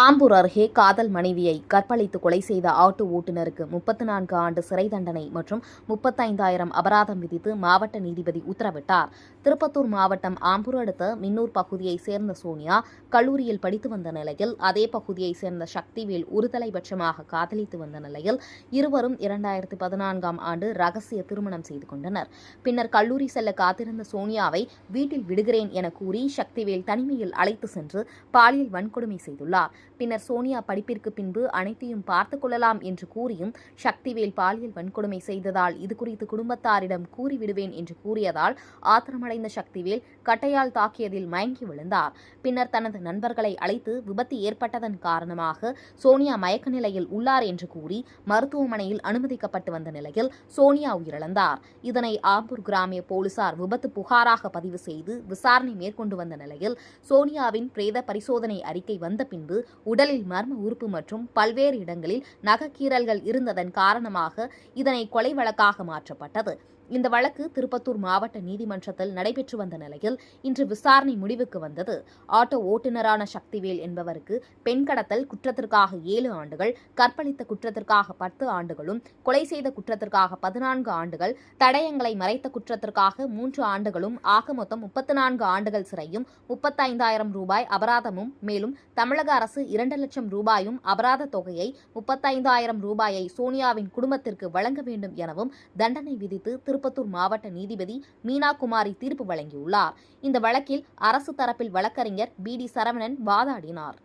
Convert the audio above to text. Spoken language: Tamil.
ஆம்பூர் அருகே காதல் மனைவியை கற்பழித்து கொலை செய்த ஆட்டோ ஓட்டுநருக்கு முப்பத்து நான்கு ஆண்டு சிறை தண்டனை மற்றும் முப்பத்தைந்தாயிரம் அபராதம் விதித்து மாவட்ட நீதிபதி உத்தரவிட்டார். திருப்பத்தூர் மாவட்டம் ஆம்பூர் அடுத்த மின்னூர் பகுதியைச் சேர்ந்த சோனியா கல்லூரியில் படித்து வந்த நிலையில் அதே பகுதியைச் சேர்ந்த சக்திவேல் ஒருதலைபட்சமாக காதலித்து வந்த நிலையில் இருவரும் இரண்டாயிரத்து பதினான்காம் ஆண்டு ரகசிய திருமணம் செய்து கொண்டனர். பின்னர் கல்லூரி செல்ல காத்திருந்த சோனியாவை வீட்டில் விடுகிறேன் என கூறி சக்திவேல் தனிமையில் அழைத்து சென்று பாலியல் வன்கொடுமை செய்துள்ளார். பின்னர் சோனியா படிப்பிற்கு பின்பு அனைத்தையும் பார்த்துக் கொள்ளலாம் என்று கூறியும் சக்திவேல் பாலியல் வன்கொடுமை செய்ததால் இதுகுறித்து குடும்பத்தாரிடம் கூறிவிடுவேன் என்று கூறியதால் ஆத்திரமடைந்த சக்திவேல் கட்டையால் தாக்கியதில் மயங்கி விழுந்தார். பின்னர் தனது நண்பர்களை அழைத்து விபத்து ஏற்பட்டதன் காரணமாக சோனியா மயக்க நிலையில் உள்ளார் என்று கூறி மருத்துவமனையில் அனுமதிக்கப்பட்டு வந்த நிலையில் சோனியா உயிரிழந்தார். இதனை ஆம்பூர் கிராமிய போலீசார் விபத்து புகாராக பதிவு செய்து விசாரணை மேற்கொண்டு வந்த நிலையில் சோனியாவின் பிரேத பரிசோதனை அறிக்கை வந்த பின்பு உடலில் மர்ம உறுப்பு மற்றும் பல்வேறு இடங்களில் நகக்கீறல்கள் இருந்ததன் காரணமாக இதனை கொலை வழக்காக மாற்றப்பட்டது. இந்த வழக்கு திருப்பத்தூர் மாவட்ட நீதிமன்றத்தில் நடைபெற்று வந்த நிலையில் இன்று விசாரணை முடிவுக்கு வந்தது. ஆட்டோ ஓட்டுநரான சக்திவேல் என்பவருக்கு பெண் கடத்தல் குற்றத்திற்காக ஏழு ஆண்டுகள் கற்பழித்த குற்றத்திற்காக பத்து ஆண்டுகளும் கொலை செய்த குற்றத்திற்காக பதினான்கு ஆண்டுகள் தடயங்களை மறைத்த குற்றத்திற்காக மூன்று ஆண்டுகளும் ஆக மொத்தம் முப்பத்தி நான்கு ஆண்டுகள் சிறையும் முப்பத்தைந்தாயிரம் ரூபாய் அபராதமும் மேலும் தமிழக அரசு இரண்டு லட்சம் ரூபாயும் அபராத தொகையை முப்பத்தைந்தாயிரம் ரூபாயை சோனியாவின் குடும்பத்திற்கு வழங்க வேண்டும் எனவும் தண்டனை விதித்து திருப்பத்தூர் மாவட்ட நீதிபதி மீனா குமாரி தீர்ப்பு வழங்கியுள்ளார். இந்த வழக்கில் அரசு தரப்பில் வழக்கறிஞர் பி டி சரவணன் வாதாடினார்.